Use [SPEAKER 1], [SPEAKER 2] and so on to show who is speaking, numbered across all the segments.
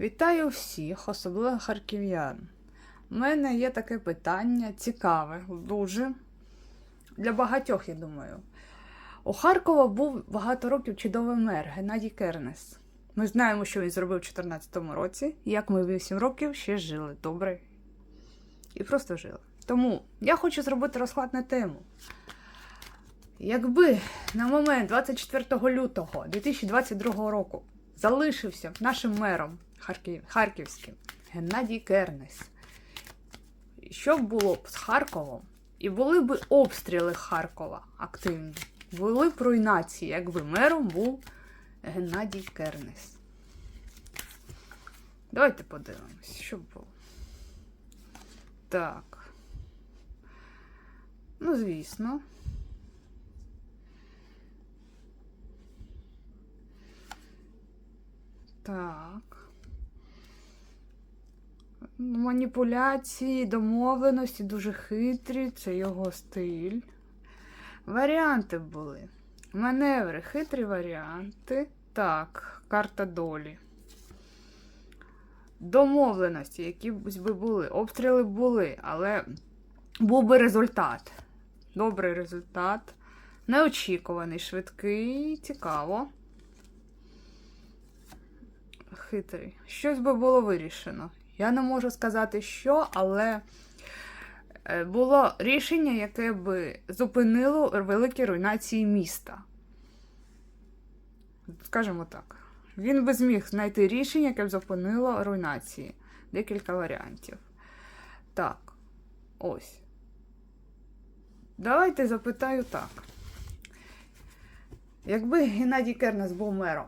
[SPEAKER 1] Вітаю всіх, особливо харків'ян. У мене є таке питання цікаве, дуже. Для багатьох, я думаю. У Харкова був багато років чудовий мер Геннадій Кернес. Ми знаємо, що він зробив у 2014 році, як ми 8 років ще жили добре. І просто жили. Тому я хочу зробити розклад на тему. Якби на момент 24 лютого 2022 року залишився нашим мером Харків, Харківським Геннадій Кернес, що б було б з Харковом? І були б обстріли Харкова активні, були б руйнації, якби мером був Геннадій Кернес. Давайте подивимось, що було. Так. Ну, звісно. Так. Маніпуляції, домовленості дуже хитрі, це його стиль. Варіанти були. Маневри, хитрі варіанти. Так, карта долі. Домовленості, які би були. Обстріли були, але був би результат. Добрий результат. Неочікуваний, швидкий, цікаво. Хитрий. Щось би було вирішено. Я не можу сказати, що, але е, було рішення, яке би зупинило великі руйнації міста. Скажімо так. Він би зміг знайти рішення, яке б зупинило руйнації. Декілька варіантів. Так, ось. Давайте запитаю так. Якби Геннадій Кернес був мером,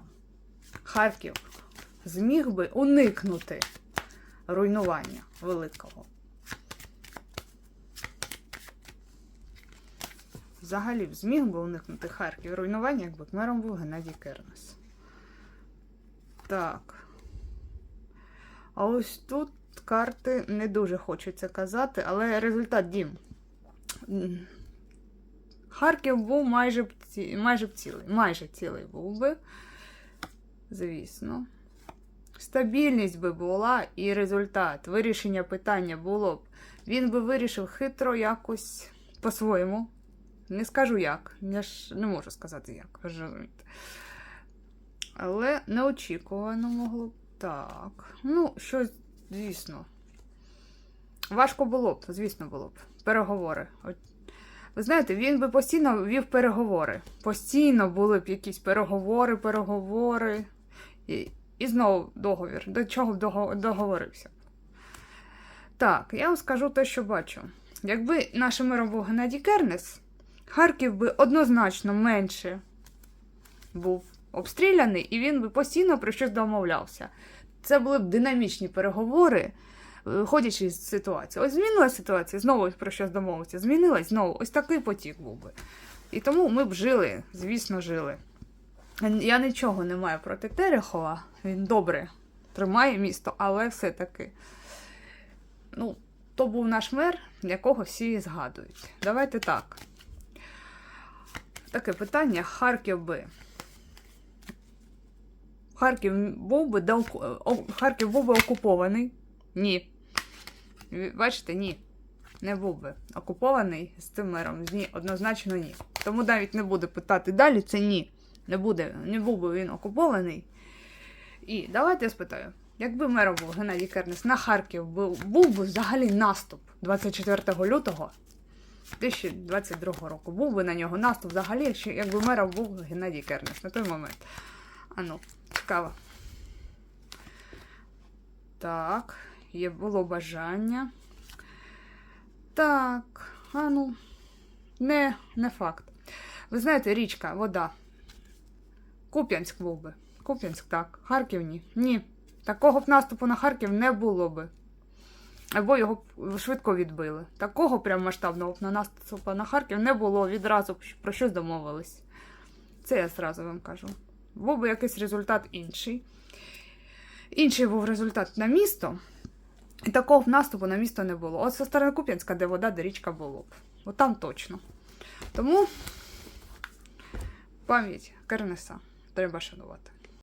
[SPEAKER 1] Харків зміг би уникнути руйнування великого. Взагалі зміг би уникнути Харків руйнування, якби б мером був Геннадій Кернес. Так. А ось тут карти не дуже хочеться казати, але результат дім. Харків був майже майже б цілий. Майже цілий був би. Звісно. Стабільність би була і результат. Вирішення питання було б. Він би вирішив хитро якось по-своєму. Не скажу як. Я ж не можу сказати як. розумієте. Але неочікувано могло б. Так. Ну, щось, звісно. Важко було б, звісно, було б. Переговори. Ви знаєте, він би постійно вів переговори. Постійно були б якісь переговори, переговори. І знову договір. До чого договорився. Так, я вам скажу те, що бачу. Якби нашим мером був Геннадій Кернес, Харків би однозначно менше був обстріляний, і він би постійно про щось домовлявся. Це були б динамічні переговори, виходячи з ситуації. Ось змінилася ситуація, знову про щось домовився. Змінилась знову. Ось такий потік був би. І тому ми б жили, звісно, жили. Я нічого не маю проти Терехова. Він добре тримає місто, але все-таки. Ну, то був наш мер, якого всі згадують. Давайте так. Таке питання: Харків би. Харків був би, до... Харків був би окупований? Ні. Бачите, ні. Не був би окупований з цим мером. Ні, однозначно ні. Тому навіть не буду питати далі, це ні. Не буде, не був би він окупований. І давайте я спитаю: якби мером був Геннадій Кернес на Харків був, був би взагалі наступ 24 лютого 2022 року, був би на нього наступ взагалі, якби мером був Геннадій Кернес на той момент. А ну, цікаво. Так, є було бажання. Так, а ну, не, не факт. Ви знаєте, річка, вода. Куп'янськ був би. Куп'янськ, так. Харків ні. Ні. Такого б наступу на Харків не було би. Або його швидко відбили. Такого прям масштабного на наступу на Харків не було. Відразу про щось домовились. Це я зразу вам кажу. Був би якийсь результат інший. Інший був результат на місто. І такого б наступу на місто не було. От зі сторони Куп'янська, де вода, де річка було б. От там точно. Тому пам'ять Кернеса треба шанувати.